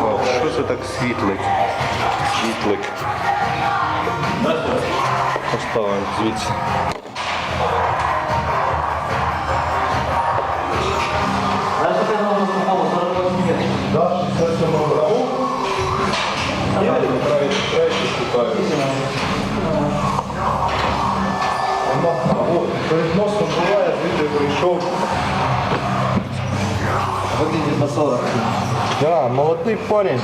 О, що це так світлить? Світлик. Поставимо звідси. Дальше ты нужно попало 48 метров. Да, 67 року. Я правильно третій шукаю. От, перед носом буває, звідти прийшов. Выглядит на 40. Да, молодой парень,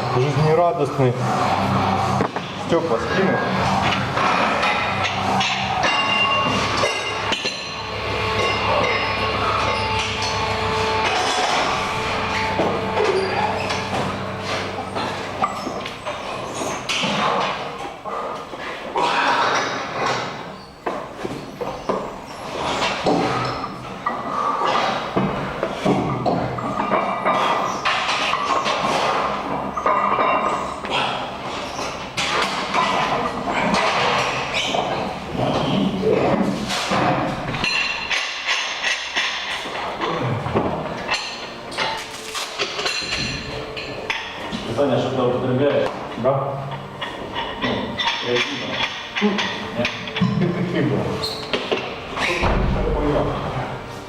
жизнерадостний. Степа скинув. Питання, що ти употребляєш? Да?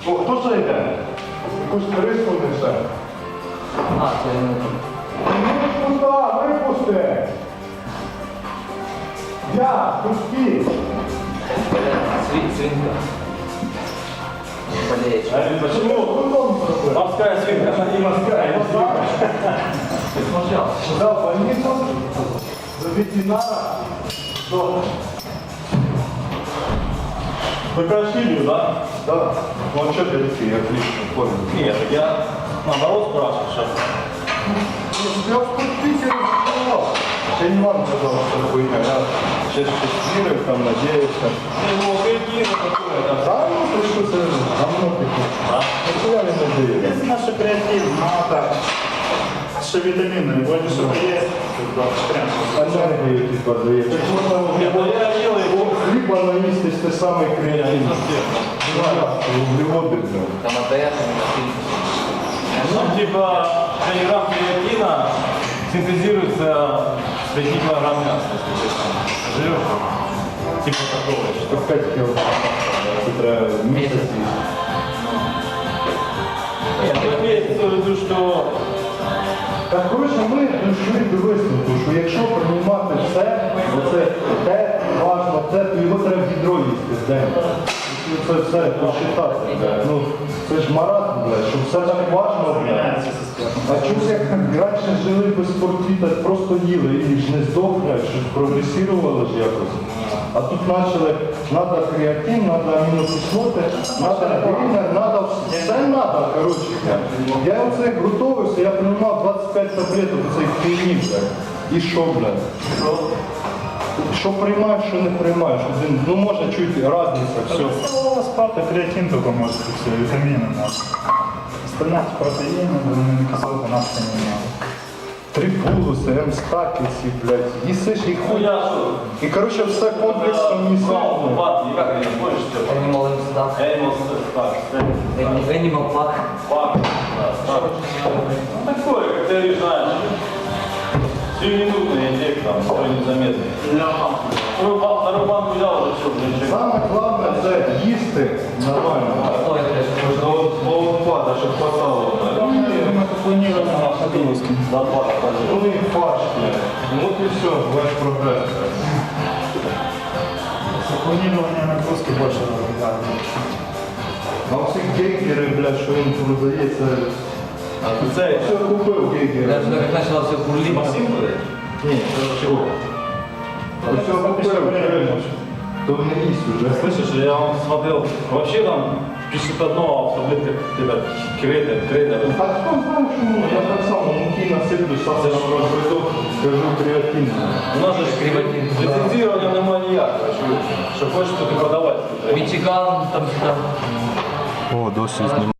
О, хто це йде? Якусь туристу несе. А, це не Ну куди? Випусти! Я, пусти! свин, свинка. Болеешь. А почему? Кудом зробив? Морская свинка, она не морская. Ты смотрел? Да, в больницу до ветеринара. До... Только Сибирь, да? Да. Ну а что ты такие, отлично понял. Нет, я наоборот спрашиваю сейчас. Я в Питере сказал. Я не вам сказал, что это хуйня. Я сейчас тестирую, там надеюсь. Ну, какие такое, да? Да, ну, пришлось давно таки. Да? Ну, я не надеюсь. Це наш креатив, ну так Що вітаміни, вроді що є, прям. Энергию типа дает. Так можно Нет, ну я делаю либо наесться те самый Я не креатин. совсем. Углеводы, блин. Там АТС, на фильм. Ну, типа, 5 грамм креатина синтезируется в 5 килограмм мяса, если честно. Живешь? Типа такого. Что 5 кило. Это месяц. Нет, ну, я имею в виду, что Так, коротше, ми дійшли до висновку, що якщо приймати все, оце те важно, це, то його треба відро їсти в день. Це все посчитати. Ну, це ж маразм, блядь, що все так важно, блядь. А чомусь як раніше жили без спорту, так просто їли і ж не здохне, щось прогресувало ж якось. А тут почали, треба креатин, треба амінокислоти, треба грінер, треба все треба, коротше. Я оце готувався, я приймав 25 таблеток фігні, блядь. І що, блядь? Що приймаєш, що не приймаєш. Один, ну може чуть різниця, все. Це спарта, креатин тільки може все, вітаміни. Остальне протеїни, амінокислоти нас не надо Три полуси, М-стакіці, блядь, їсиш і ну хуй. я что? І коротше все комплексом Ну, їсиш. пат, как я не помнишь, что? Animal Amsterdam. Animal так, Animal- Animal Park. Пак, да, так. Ну, такое, как ты знаешь. Сиюминутный эффект там, который незаметный. Вторую банку, вторую банку взял, уже все, блин, чек. Саме головне це їсти нормально. Ой, блядь, До полупада, щоб хватало. Ми плануємо нагрузки. Запас, Ну і фарш, блядь. Ну от і все, ваш прогрес. Планування нагрузки більше робити. А оці гейгери, блядь, що він продає, це... А ты цель? Все купив гейгери. Я же как начало все бурлить. Максим будет? Ні, чого? Все купив, реально. То не їсть уже. Слышишь, я вам смотрел, вообще там пишет одно, а в таблетках где-то кредер, кредер. А хто знає, чому? Я так само муки насиплю, сам розведу, скажу креатин. У нас же Креатин. лицензирования нема ніякого, що, що хочеш, то ти продавати. Мичиган, там, там. О, досі знімаю.